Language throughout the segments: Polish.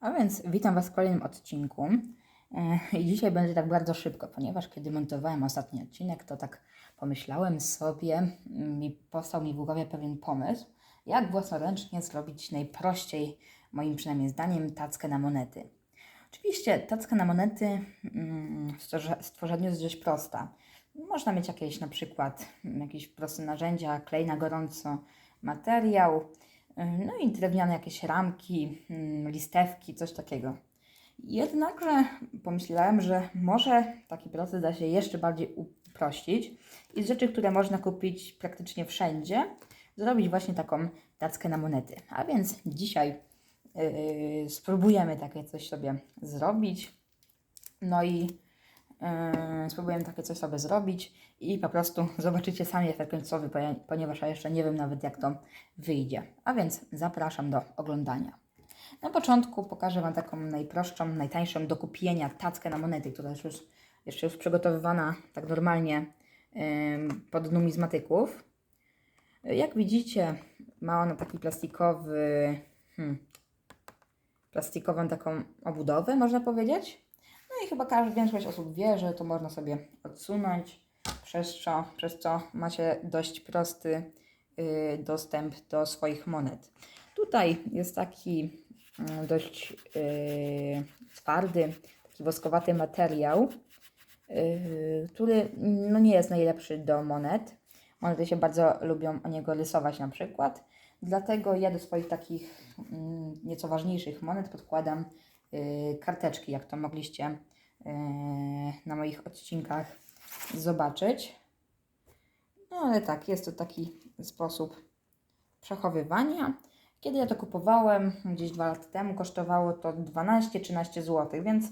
A więc witam Was w kolejnym odcinku. E, I dzisiaj będzie tak bardzo szybko, ponieważ kiedy montowałem ostatni odcinek, to tak pomyślałem sobie mm, i powstał mi w głowie pewien pomysł, jak własnoręcznie zrobić najprościej, moim przynajmniej zdaniem, tackę na monety. Oczywiście tacka na monety mm, w stworze- stworzeniu jest dość prosta. Można mieć jakieś na przykład mm, jakieś proste narzędzia, klej na gorąco, materiał, no i drewniane jakieś ramki, mm, listewki, coś takiego. Jednakże pomyślałem, że może taki proces da się jeszcze bardziej uprościć i z rzeczy, które można kupić praktycznie wszędzie, zrobić właśnie taką tackę na monety. A więc dzisiaj yy, spróbujemy takie coś sobie zrobić. No i yy, spróbujemy takie coś sobie zrobić i po prostu zobaczycie sami efekt końcowy, ponieważ ja jeszcze nie wiem nawet jak to wyjdzie. A więc zapraszam do oglądania. Na początku pokażę Wam taką najprostszą, najtańszą do kupienia tackę na monety, która jest już, jeszcze już przygotowywana tak normalnie ym, pod numizmatyków. Jak widzicie, ma ona taki plastikowy, hmm, plastikową taką obudowę, można powiedzieć. No i chyba każda większość osób wie, że to można sobie odsunąć, przez co, przez co macie dość prosty y, dostęp do swoich monet. Tutaj jest taki mm, dość y, twardy, taki woskowaty materiał, y, który no, nie jest najlepszy do monet. Monety się bardzo lubią o niego rysować na przykład. Dlatego ja do swoich takich mm, nieco ważniejszych monet podkładam karteczki, jak to mogliście na moich odcinkach zobaczyć. No ale tak, jest to taki sposób przechowywania. Kiedy ja to kupowałem, gdzieś dwa lata temu, kosztowało to 12-13 zł, więc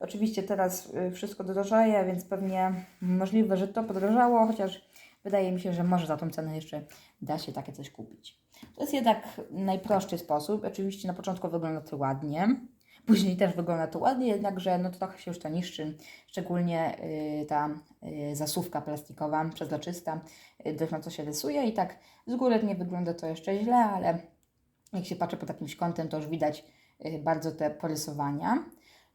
oczywiście teraz y, wszystko drożeje, więc pewnie możliwe, że to podrożało, chociaż wydaje mi się, że może za tą cenę jeszcze da się takie coś kupić. To jest jednak najprostszy sposób. Oczywiście na początku wygląda to ładnie, później też wygląda to ładnie, jednakże no to trochę się już to niszczy, szczególnie y, ta y, zasuwka plastikowa, przezroczysta, y, dość mocno się rysuje i tak z góry nie wygląda to jeszcze źle, ale jak się patrzy pod jakimś kątem, to już widać y, bardzo te porysowania.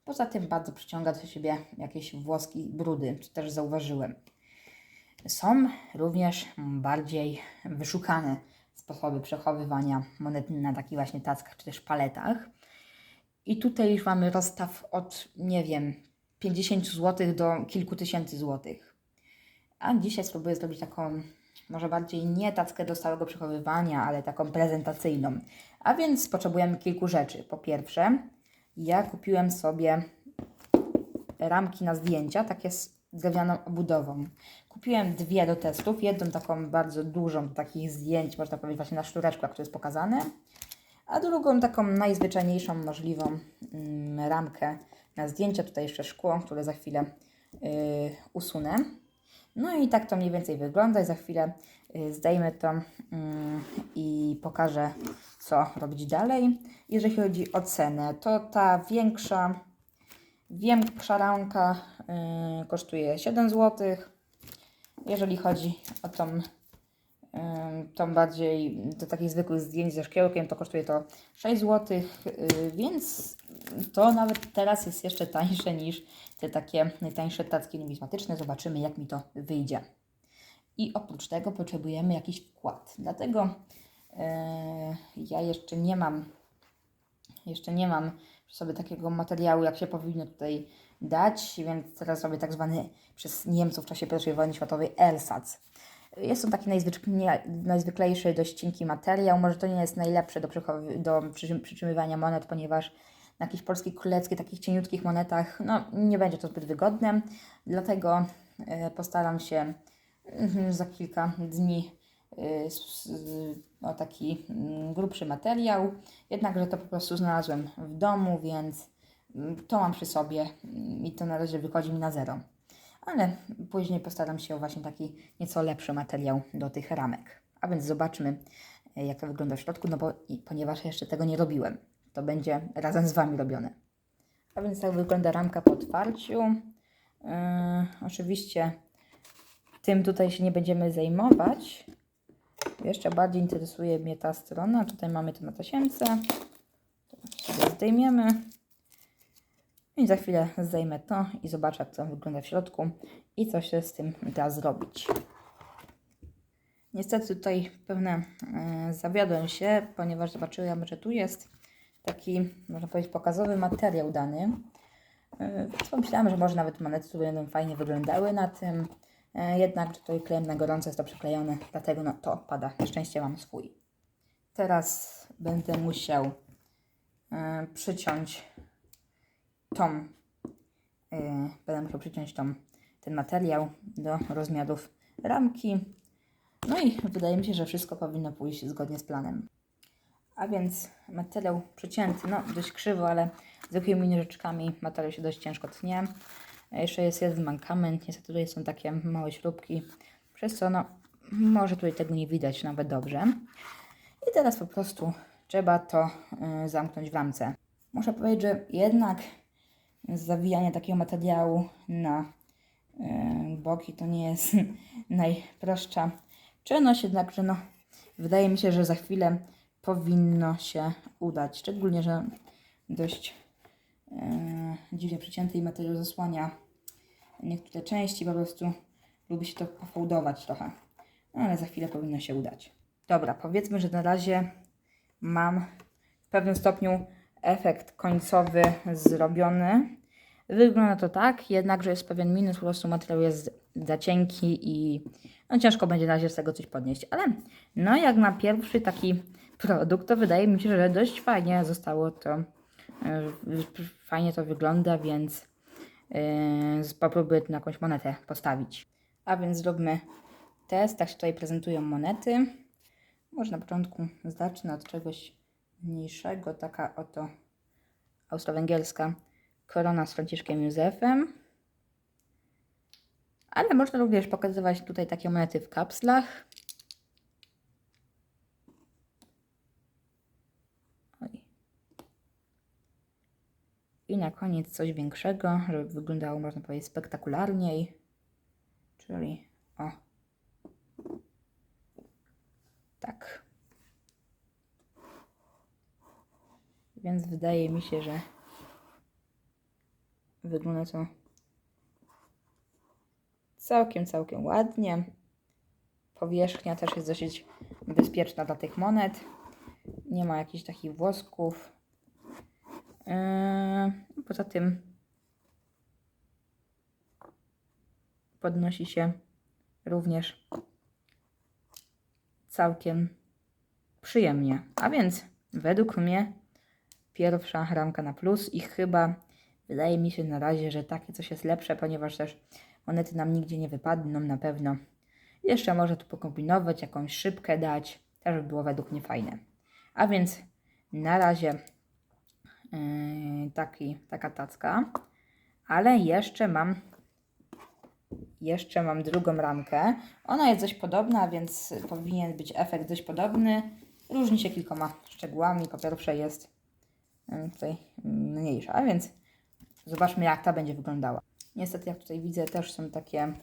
Poza tym bardzo przyciąga do siebie jakieś włoski brudy, co też zauważyłem. Są również bardziej wyszukane sposoby przechowywania monet na takich właśnie tackach czy też paletach. I tutaj już mamy rozstaw od, nie wiem, 50 zł do kilku tysięcy złotych. A dzisiaj spróbuję zrobić taką, może bardziej nie tackę do stałego przechowywania, ale taką prezentacyjną. A więc potrzebujemy kilku rzeczy. Po pierwsze, ja kupiłem sobie ramki na zdjęcia, takie z drewnianą obudową. Kupiłem dwie do testów, jedną taką bardzo dużą takich zdjęć, można powiedzieć właśnie na jak to jest pokazane, a drugą taką najzwyczajniejszą możliwą mm, ramkę na zdjęcia. Tutaj jeszcze szkło, które za chwilę yy, usunę. No i tak to mniej więcej wygląda za chwilę y, zdejmę to mm, i pokażę, co robić dalej. Jeżeli chodzi o cenę, to ta większa, większa ramka kosztuje 7 zł. Jeżeli chodzi o tą, y, tą bardziej do takich zwykłych zdjęć ze szkiełkiem, to kosztuje to 6 zł, więc to nawet teraz jest jeszcze tańsze niż te takie najtańsze tacki numizmatyczne. Zobaczymy, jak mi to wyjdzie. I oprócz tego potrzebujemy jakiś wkład. Dlatego e, ja jeszcze nie mam jeszcze nie mam przy sobie takiego materiału, jak się powinno tutaj dać, więc teraz robię tak zwany przez Niemców w czasie I wojny światowej ersatz. Jest to taki najzwyklejszy, dość cienki materiał. Może to nie jest najlepsze do, do przytrzym- przytrzymywania monet, ponieważ na jakichś polskich królewskich, takich cieniutkich monetach, no nie będzie to zbyt wygodne. Dlatego e, postaram się mhm, za kilka dni s- o taki mm, grubszy materiał. Jednakże to po prostu znalazłem w domu, więc mm, to mam przy sobie i to na razie wychodzi mi na zero. Ale później postaram się o właśnie taki nieco lepszy materiał do tych ramek. A więc zobaczmy, e, jak to wygląda w środku, no bo ponieważ jeszcze tego nie robiłem, to będzie razem z Wami robione. A więc tak wygląda ramka po otwarciu. Yy, oczywiście tym tutaj się nie będziemy zajmować. Jeszcze bardziej interesuje mnie ta strona. Tutaj mamy to na tasiemce. To sobie zdejmiemy. I za chwilę zdejmę to i zobaczę, jak to wygląda w środku i co się z tym da zrobić. Niestety tutaj pewne e, zawiodłem się, ponieważ zobaczyłam, że tu jest taki, można powiedzieć, pokazowy materiał dany. E, Więc pomyślałam, że może nawet monety będą fajnie wyglądały na tym. E, Jednak tutaj klejem na gorąco jest to przyklejone, dlatego no, to odpada. Na szczęście mam swój. Teraz będę musiał e, przyciąć tą, e, będę musiał przyciąć tą, ten materiał do rozmiarów ramki. No i wydaje mi się, że wszystko powinno pójść zgodnie z planem. A więc materiał przycięty, no dość krzywo, ale zwykłymi nożyczkami materiał się dość ciężko tnie. A Jeszcze jest jeden mankament, niestety tutaj są takie małe śrubki, przez co no, może tutaj tego nie widać nawet dobrze. I teraz po prostu trzeba to y, zamknąć w ramce. Muszę powiedzieć, że jednak zawijanie takiego materiału na y, boki to nie jest najprostsza czynność, jednakże no, wydaje mi się, że za chwilę powinno się udać. Szczególnie, że dość y, dziwnie przycięty materiał zasłania niektóre części, po prostu lubi się to pofałdować trochę. No, ale za chwilę powinno się udać. Dobra, powiedzmy, że na razie mam w pewnym stopniu efekt końcowy zrobiony. Wygląda to tak, jednakże jest pewien minus, po prostu materiał jest za cienki i no ciężko będzie na razie z tego coś podnieść, ale no jak na pierwszy taki produkt, to wydaje mi się, że dość fajnie zostało to, e, fajnie to wygląda, więc yy, popróbuję na jakąś monetę postawić. A więc zróbmy test, tak się tutaj prezentują monety. Może na początku zacznę od czegoś mniejszego, taka oto austro-węgierska korona z Franciszkiem Józefem. Ale można również pokazywać tutaj takie monety w kapslach. Oj. I na koniec coś większego, żeby wyglądało, można powiedzieć, spektakularniej. Czyli o. Tak. Więc wydaje mi się, że wygląda to całkiem, całkiem ładnie. Powierzchnia też jest dosyć bezpieczna dla tych monet. Nie ma jakichś takich włosków. Yy, poza tym podnosi się również całkiem przyjemnie. A więc według mnie pierwsza ramka na plus i chyba wydaje mi się na razie, że takie coś jest lepsze, ponieważ też monety nam nigdzie nie wypadną na pewno. Jeszcze może tu pokombinować, jakąś szybkę dać, też by było według mnie fajne. A więc na razie yy, taki, taka tacka, ale jeszcze mam jeszcze mam drugą ramkę. Ona jest dość podobna, więc powinien być efekt dość podobny. Różni się kilkoma szczegółami. Po pierwsze jest tutaj mniejsza, więc zobaczmy jak ta będzie wyglądała. Niestety jak tutaj widzę też są takie e,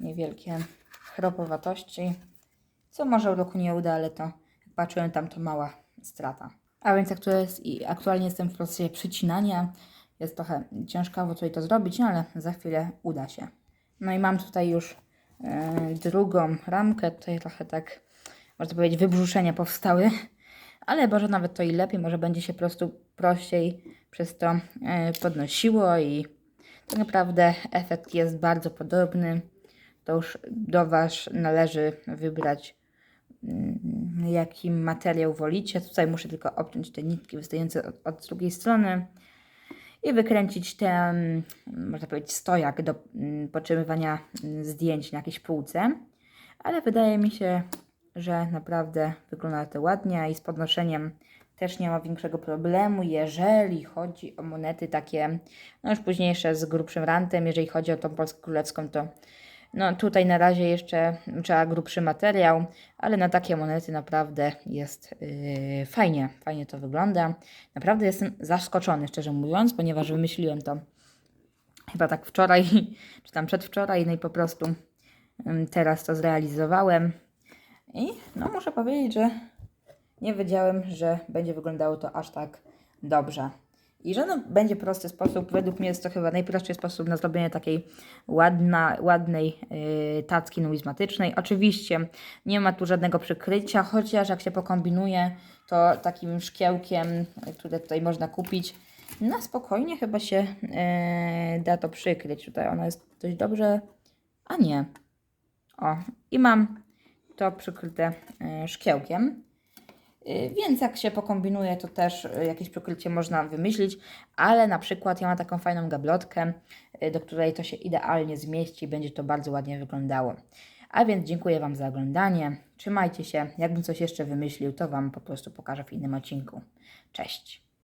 niewielkie chropowatości, co może roku nie uda, ale to jak patrzyłem tam to mała strata. A więc jak to jest i aktualnie jestem w procesie przycinania, jest trochę ciężkawo tutaj to zrobić, no ale za chwilę uda się. No i mam tutaj już e, drugą ramkę, tutaj trochę tak, można powiedzieć, wybrzuszenia powstały, ale może nawet to i lepiej, może będzie się po prostu prościej przez to e, podnosiło i tak naprawdę efekt jest bardzo podobny. To już do Was należy wybrać mm, jaki materiał wolicie. Tutaj muszę tylko obciąć te nitki wystające od, od drugiej strony i wykręcić ten, można powiedzieć, stojak do mm, podtrzymywania mm, zdjęć na jakiejś półce. Ale wydaje mi się, że naprawdę wygląda to ładnie i z podnoszeniem też nie ma większego problemu, jeżeli chodzi o monety takie, no już późniejsze z grubszym rantem, jeżeli chodzi o tą Polskę Królewską, to no tutaj na razie jeszcze trzeba grubszy materiał, ale na takie monety naprawdę jest yy, fajnie, fajnie to wygląda. Naprawdę jestem zaskoczony, szczerze mówiąc, ponieważ wymyśliłem to chyba tak wczoraj, czy tam przedwczoraj, no i po prostu teraz to zrealizowałem. I no muszę powiedzieć, że nie wiedziałem, że będzie wyglądało to aż tak dobrze. I że no, będzie prosty sposób, według mnie jest to chyba najprostszy sposób na zrobienie takiej ładna, ładnej yy, tacki numizmatycznej. Oczywiście nie ma tu żadnego przykrycia, chociaż jak się pokombinuje, to takim szkiełkiem, które tutaj można kupić, na spokojnie chyba się yy, da to przykryć. Tutaj ono jest dość dobrze, a nie. O, i mam to przykryte yy, szkiełkiem. Y, Więc jak się pokombinuje, to też y, jakieś przykrycie można wymyślić, ale na przykład ja mam taką fajną gablotkę, do której to się idealnie zmieści i będzie to bardzo ładnie wyglądało. A więc dziękuję Wam za oglądanie. Trzymajcie się. Jakbym coś jeszcze wymyślił, to Wam po prostu pokażę w innym odcinku. Cześć.